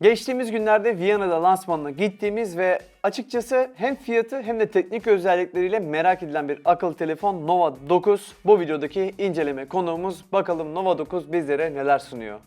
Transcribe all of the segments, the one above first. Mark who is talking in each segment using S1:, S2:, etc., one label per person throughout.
S1: Geçtiğimiz günlerde Viyana'da lansmanına gittiğimiz ve açıkçası hem fiyatı hem de teknik özellikleriyle merak edilen bir akıllı telefon Nova 9. Bu videodaki inceleme konuğumuz. Bakalım Nova 9 bizlere neler sunuyor.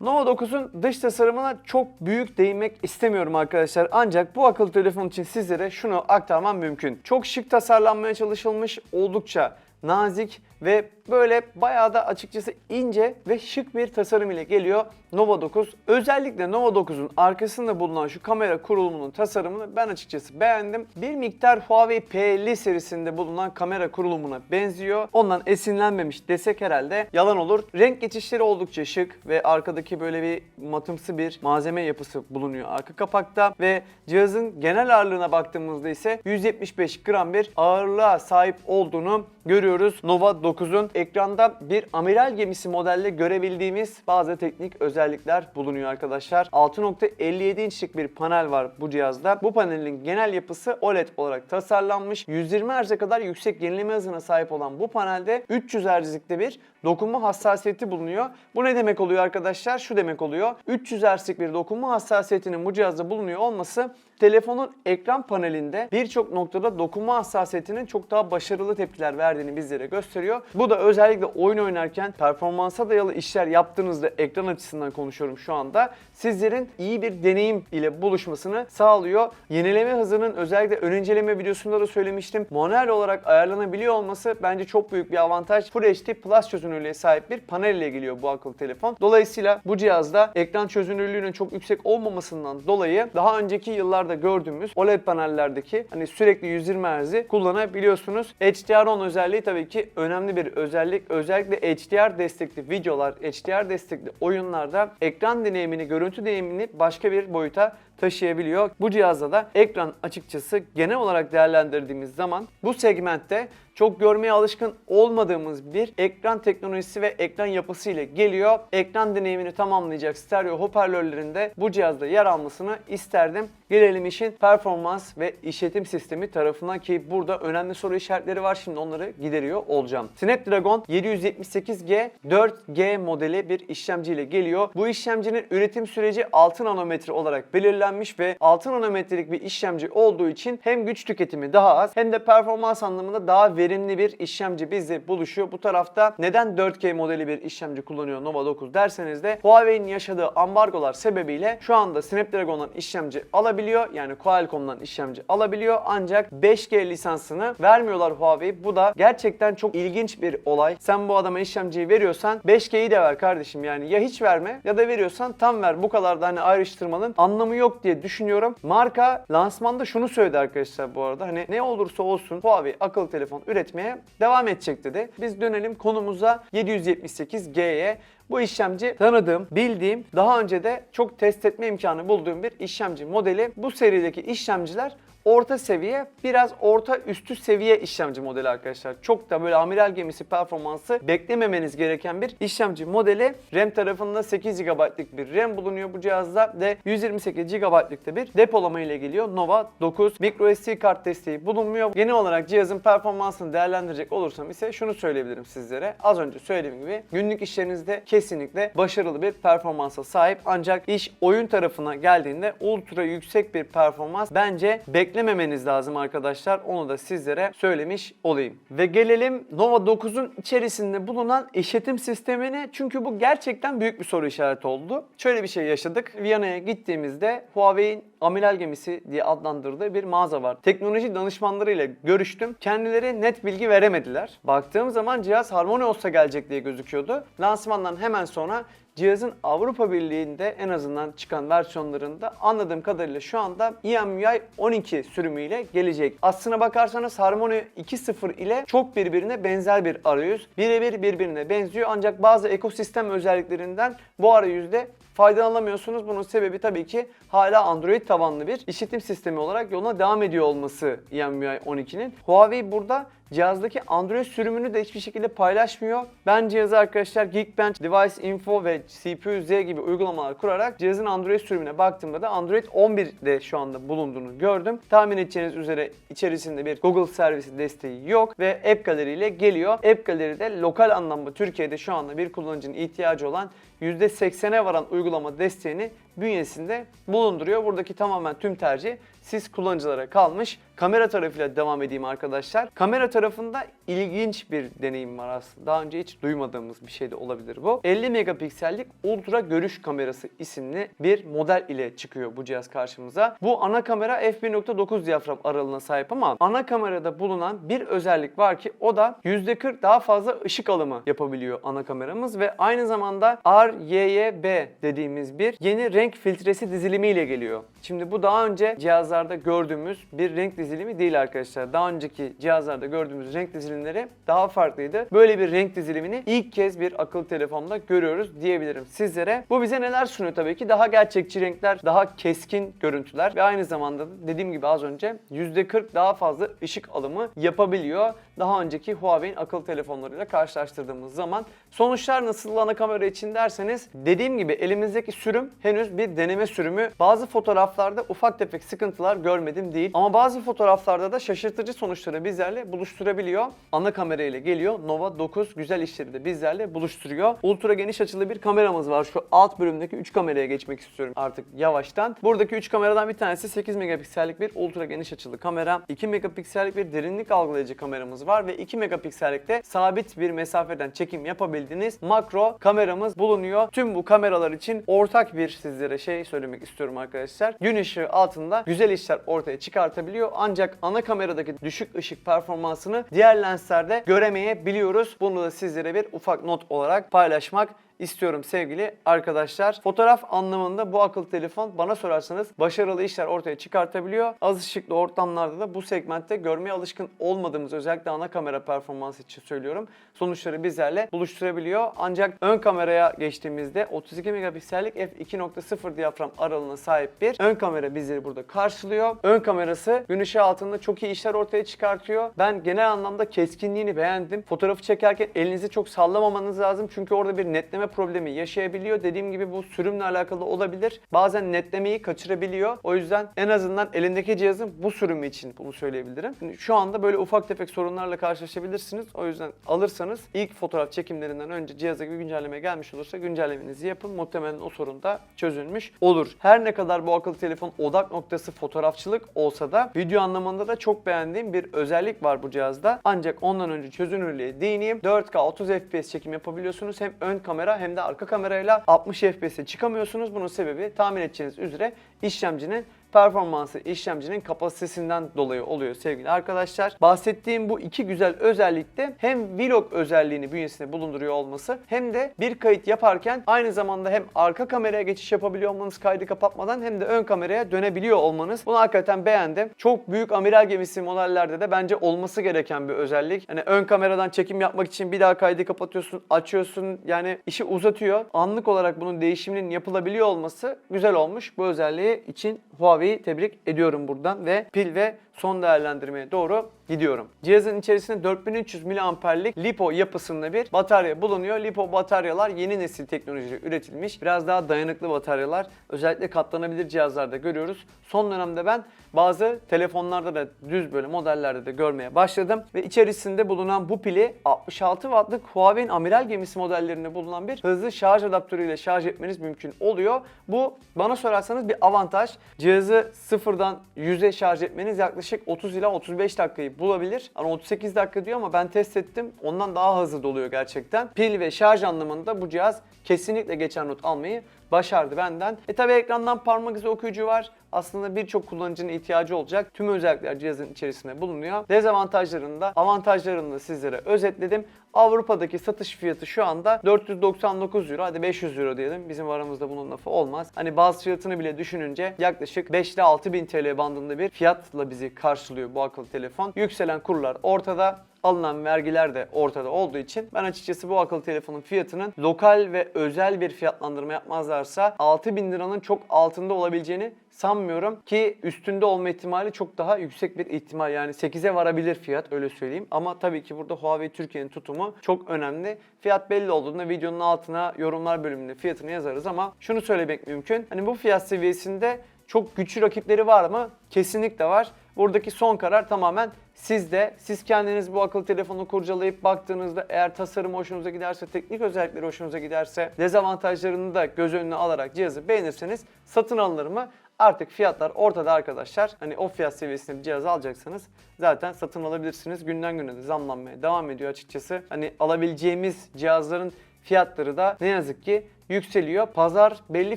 S1: Nova 9'un dış tasarımına çok büyük değinmek istemiyorum arkadaşlar. Ancak bu akıllı telefon için sizlere şunu aktarmam mümkün. Çok şık tasarlanmaya çalışılmış, oldukça nazik ve böyle bayağı da açıkçası ince ve şık bir tasarım ile geliyor Nova 9. Özellikle Nova 9'un arkasında bulunan şu kamera kurulumunun tasarımını ben açıkçası beğendim. Bir miktar Huawei P50 serisinde bulunan kamera kurulumuna benziyor. Ondan esinlenmemiş desek herhalde yalan olur. Renk geçişleri oldukça şık ve arkadaki böyle bir matımsı bir malzeme yapısı bulunuyor arka kapakta ve cihazın genel ağırlığına baktığımızda ise 175 gram bir ağırlığa sahip olduğunu görüyoruz. Nova 9'un ekranda bir amiral gemisi modelle görebildiğimiz bazı teknik özellikler bulunuyor arkadaşlar. 6.57 inçlik bir panel var bu cihazda. Bu panelin genel yapısı OLED olarak tasarlanmış. 120 Hz'e kadar yüksek yenileme hızına sahip olan bu panelde 300 Hz'likte bir dokunma hassasiyeti bulunuyor. Bu ne demek oluyor arkadaşlar? Şu demek oluyor. 300 Hz'lik bir dokunma hassasiyetinin bu cihazda bulunuyor olması telefonun ekran panelinde birçok noktada dokunma hassasiyetinin çok daha başarılı tepkiler verdiğini bizlere gösteriyor. Bu da özellikle oyun oynarken performansa dayalı işler yaptığınızda ekran açısından konuşuyorum şu anda. Sizlerin iyi bir deneyim ile buluşmasını sağlıyor. Yenileme hızının özellikle ön inceleme videosunda da söylemiştim. Manuel olarak ayarlanabiliyor olması bence çok büyük bir avantaj. Full HD Plus çözünürlüğe sahip bir panel ile geliyor bu akıllı telefon. Dolayısıyla bu cihazda ekran çözünürlüğünün çok yüksek olmamasından dolayı daha önceki yıllarda gördüğümüz OLED panellerdeki hani sürekli 120 Hz'i kullanabiliyorsunuz. HDR10 özelliği tabii ki önemli bir özellik. Özellikle HDR destekli videolar, HDR destekli oyunlarda ekran deneyimini, görüntü deneyimini başka bir boyuta taşıyabiliyor. Bu cihazda da ekran açıkçası genel olarak değerlendirdiğimiz zaman bu segmentte çok görmeye alışkın olmadığımız bir ekran teknolojisi ve ekran yapısı ile geliyor. Ekran deneyimini tamamlayacak stereo hoparlörlerinde bu cihazda yer almasını isterdim. Gelelim işin performans ve işletim sistemi tarafına ki burada önemli soru işaretleri var. Şimdi onları gideriyor olacağım. Snapdragon 778G 4G modeli bir işlemci ile geliyor. Bu işlemcinin üretim süreci 6 nanometre olarak belirlenmiş ve 6 nanometrelik bir işlemci olduğu için hem güç tüketimi daha az hem de performans anlamında daha verimli bir işlemci bizle buluşuyor. Bu tarafta neden 4K modeli bir işlemci kullanıyor Nova 9 derseniz de Huawei'nin yaşadığı ambargolar sebebiyle şu anda Snapdragon'dan işlemci alabiliyor. Yani Qualcomm'dan işlemci alabiliyor. Ancak 5G lisansını vermiyorlar Huawei. Bu da gerçekten çok ilginç bir olay. Sen bu adama işlemciyi veriyorsan 5G'yi de ver kardeşim. Yani ya hiç verme ya da veriyorsan tam ver. Bu kadar da hani ayrıştırmanın anlamı yok diye düşünüyorum. Marka lansmanda şunu söyledi arkadaşlar bu arada. Hani ne olursa olsun Huawei akıllı telefon üretmeye devam edecek dedi. Biz dönelim konumuza 778G'ye. Bu işlemci tanıdığım, bildiğim, daha önce de çok test etme imkanı bulduğum bir işlemci modeli. Bu serideki işlemciler orta seviye, biraz orta üstü seviye işlemci modeli arkadaşlar. Çok da böyle amiral gemisi performansı beklememeniz gereken bir işlemci modeli. RAM tarafında 8 GB'lık bir RAM bulunuyor bu cihazda ve 128 GB'lık da bir depolama ile geliyor. Nova 9 microSD kart desteği bulunmuyor. Genel olarak cihazın performansını değerlendirecek olursam ise şunu söyleyebilirim sizlere. Az önce söylediğim gibi günlük işlerinizde kesinlikle başarılı bir performansa sahip. Ancak iş oyun tarafına geldiğinde ultra yüksek bir performans bence beklememeniz lazım arkadaşlar. Onu da sizlere söylemiş olayım. Ve gelelim Nova 9'un içerisinde bulunan işletim sistemine. Çünkü bu gerçekten büyük bir soru işareti oldu. Şöyle bir şey yaşadık. Viyana'ya gittiğimizde Huawei'in amiral gemisi diye adlandırdığı bir mağaza var. Teknoloji danışmanlarıyla görüştüm. Kendileri net bilgi veremediler. Baktığım zaman cihaz Harmony olsa gelecek diye gözüküyordu. Lansmandan hemen sonra cihazın Avrupa Birliği'nde en azından çıkan versiyonlarında anladığım kadarıyla şu anda EMUI 12 sürümüyle gelecek. Aslına bakarsanız Harmony 2.0 ile çok birbirine benzer bir arayüz. Birebir birbirine benziyor ancak bazı ekosistem özelliklerinden bu arayüzde faydalanamıyorsunuz. Bunun sebebi tabii ki hala Android tabanlı bir işletim sistemi olarak yoluna devam ediyor olması EMUI 12'nin. Huawei burada cihazdaki Android sürümünü de hiçbir şekilde paylaşmıyor. Ben cihazı arkadaşlar Geekbench, Device Info ve CPU-Z gibi uygulamalar kurarak cihazın Android sürümüne baktığımda da Android 11'de şu anda bulunduğunu gördüm. Tahmin edeceğiniz üzere içerisinde bir Google servisi desteği yok ve App Gallery ile geliyor. App Gallery'de lokal anlamda Türkiye'de şu anda bir kullanıcının ihtiyacı olan %80'e varan uygulama desteğini bünyesinde bulunduruyor. Buradaki tamamen tüm tercih siz kullanıcılara kalmış. Kamera tarafıyla devam edeyim arkadaşlar. Kamera tarafında ilginç bir deneyim var aslında. Daha önce hiç duymadığımız bir şey de olabilir bu. 50 megapiksellik ultra görüş kamerası isimli bir model ile çıkıyor bu cihaz karşımıza. Bu ana kamera f1.9 diyafram aralığına sahip ama ana kamerada bulunan bir özellik var ki o da %40 daha fazla ışık alımı yapabiliyor ana kameramız ve aynı zamanda RYYB dediğimiz bir yeni renk filtresi dizilimi ile geliyor. Şimdi bu daha önce cihazlarda gördüğümüz bir renk dizilimi değil arkadaşlar. Daha önceki cihazlarda gördüğümüz renk dizilimleri daha farklıydı. Böyle bir renk dizilimini ilk kez bir akıllı telefonda görüyoruz diyebilirim sizlere. Bu bize neler sunuyor tabii ki? Daha gerçekçi renkler, daha keskin görüntüler ve aynı zamanda da dediğim gibi az önce %40 daha fazla ışık alımı yapabiliyor. Daha önceki Huawei'in akıllı telefonlarıyla karşılaştırdığımız zaman sonuçlar nasıl ana kamera için derseniz dediğim gibi elimizdeki sürüm henüz bir deneme sürümü. Bazı fotoğraflarda ufak tefek sıkıntılar görmedim değil. Ama bazı fotoğraflarda da şaşırtıcı sonuçları bizlerle buluşturabiliyor. Ana kamera ile geliyor. Nova 9 güzel işleri de bizlerle buluşturuyor. Ultra geniş açılı bir kameramız var. Şu alt bölümdeki 3 kameraya geçmek istiyorum artık yavaştan. Buradaki 3 kameradan bir tanesi 8 megapiksellik bir ultra geniş açılı kamera. 2 megapiksellik bir derinlik algılayıcı kameramız var ve 2 megapiksellikte sabit bir mesafeden çekim yapabildiğiniz makro kameramız bulunuyor. Tüm bu kameralar için ortak bir sizlere şey söylemek istiyorum arkadaşlar. Gün ışığı altında güzel işler ortaya çıkartabiliyor ancak ana kameradaki düşük ışık performansını diğer lenslerde göremeyebiliyoruz. Bunu da sizlere bir ufak not olarak paylaşmak istiyorum sevgili arkadaşlar. Fotoğraf anlamında bu akıllı telefon bana sorarsanız başarılı işler ortaya çıkartabiliyor. Az ışıklı ortamlarda da bu segmentte görmeye alışkın olmadığımız özellikle ana kamera performansı için söylüyorum. Sonuçları bizlerle buluşturabiliyor. Ancak ön kameraya geçtiğimizde 32 megapiksellik f2.0 diyafram aralığına sahip bir ön kamera bizleri burada karşılıyor. Ön kamerası gün ışığı altında çok iyi işler ortaya çıkartıyor. Ben genel anlamda keskinliğini beğendim. Fotoğrafı çekerken elinizi çok sallamamanız lazım. Çünkü orada bir netleme problemi yaşayabiliyor. Dediğim gibi bu sürümle alakalı olabilir. Bazen netlemeyi kaçırabiliyor. O yüzden en azından elindeki cihazın bu sürümü için bunu söyleyebilirim. Şu anda böyle ufak tefek sorunlarla karşılaşabilirsiniz. O yüzden alırsanız ilk fotoğraf çekimlerinden önce cihaza bir güncelleme gelmiş olursa güncellemenizi yapın. Muhtemelen o sorun da çözülmüş olur. Her ne kadar bu akıllı telefon odak noktası fotoğrafçılık olsa da video anlamında da çok beğendiğim bir özellik var bu cihazda. Ancak ondan önce çözünürlüğe değineyim. 4K 30 FPS çekim yapabiliyorsunuz. Hem ön kamera hem de arka kamerayla 60 FPS'e çıkamıyorsunuz. Bunun sebebi tahmin edeceğiniz üzere işlemcinin performansı işlemcinin kapasitesinden dolayı oluyor sevgili arkadaşlar. Bahsettiğim bu iki güzel özellikte hem vlog özelliğini bünyesinde bulunduruyor olması hem de bir kayıt yaparken aynı zamanda hem arka kameraya geçiş yapabiliyor olmanız kaydı kapatmadan hem de ön kameraya dönebiliyor olmanız. Bunu hakikaten beğendim. Çok büyük amiral gemisi modellerde de bence olması gereken bir özellik. Hani ön kameradan çekim yapmak için bir daha kaydı kapatıyorsun, açıyorsun. Yani işi uzatıyor. Anlık olarak bunun değişiminin yapılabiliyor olması güzel olmuş. Bu özelliği için Huawei'yi tebrik ediyorum buradan. Ve pil ve son değerlendirmeye doğru gidiyorum. Cihazın içerisinde 4300 mAh'lik LiPo yapısında bir batarya bulunuyor. LiPo bataryalar yeni nesil teknolojiyle üretilmiş. Biraz daha dayanıklı bataryalar. Özellikle katlanabilir cihazlarda görüyoruz. Son dönemde ben bazı telefonlarda da düz böyle modellerde de görmeye başladım. Ve içerisinde bulunan bu pili 66 wattlık Huawei'in amiral gemisi modellerinde bulunan bir hızlı şarj adaptörüyle şarj etmeniz mümkün oluyor. Bu bana sorarsanız bir avantaj. Cihazı sıfırdan 100'e şarj etmeniz yaklaşık 30 ila 35 dakikayı bulabilir. Hani 38 dakika diyor ama ben test ettim. Ondan daha hızlı doluyor gerçekten. Pil ve şarj anlamında bu cihaz kesinlikle geçen not almayı başardı benden. E tabi ekrandan parmak izi okuyucu var. Aslında birçok kullanıcının ihtiyacı olacak. Tüm özellikler cihazın içerisinde bulunuyor. Dezavantajlarını da avantajlarını da sizlere özetledim. Avrupa'daki satış fiyatı şu anda 499 euro. Hadi 500 euro diyelim. Bizim aramızda bunun lafı olmaz. Hani bazı fiyatını bile düşününce yaklaşık 5 ile 6 bin TL bandında bir fiyatla bizi karşılıyor bu akıllı telefon. Yükselen kurlar ortada. Alınan vergiler de ortada olduğu için ben açıkçası bu akıllı telefonun fiyatının lokal ve özel bir fiyatlandırma yapmazlarsa 6000 liranın çok altında olabileceğini sanmıyorum ki üstünde olma ihtimali çok daha yüksek bir ihtimal yani 8'e varabilir fiyat öyle söyleyeyim ama tabii ki burada Huawei Türkiye'nin tutumu çok önemli. Fiyat belli olduğunda videonun altına yorumlar bölümünde fiyatını yazarız ama şunu söylemek mümkün. Hani bu fiyat seviyesinde çok güçlü rakipleri var mı? Kesinlikle var. Buradaki son karar tamamen sizde. Siz kendiniz bu akıllı telefonu kurcalayıp baktığınızda eğer tasarım hoşunuza giderse, teknik özellikleri hoşunuza giderse, dezavantajlarını da göz önüne alarak cihazı beğenirseniz satın alınır mı? Artık fiyatlar ortada arkadaşlar. Hani o fiyat seviyesinde bir cihaz alacaksanız zaten satın alabilirsiniz. Günden güne de zamlanmaya devam ediyor açıkçası. Hani alabileceğimiz cihazların fiyatları da ne yazık ki yükseliyor. Pazar belli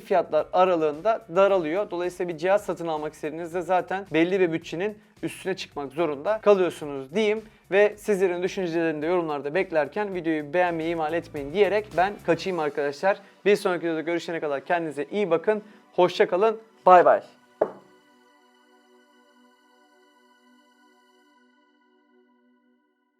S1: fiyatlar aralığında daralıyor. Dolayısıyla bir cihaz satın almak istediğinizde zaten belli bir bütçenin üstüne çıkmak zorunda kalıyorsunuz diyeyim. Ve sizlerin düşüncelerini de yorumlarda beklerken videoyu beğenmeyi ihmal etmeyin diyerek ben kaçayım arkadaşlar. Bir sonraki videoda görüşene kadar kendinize iyi bakın. Hoşça kalın. Bay bay.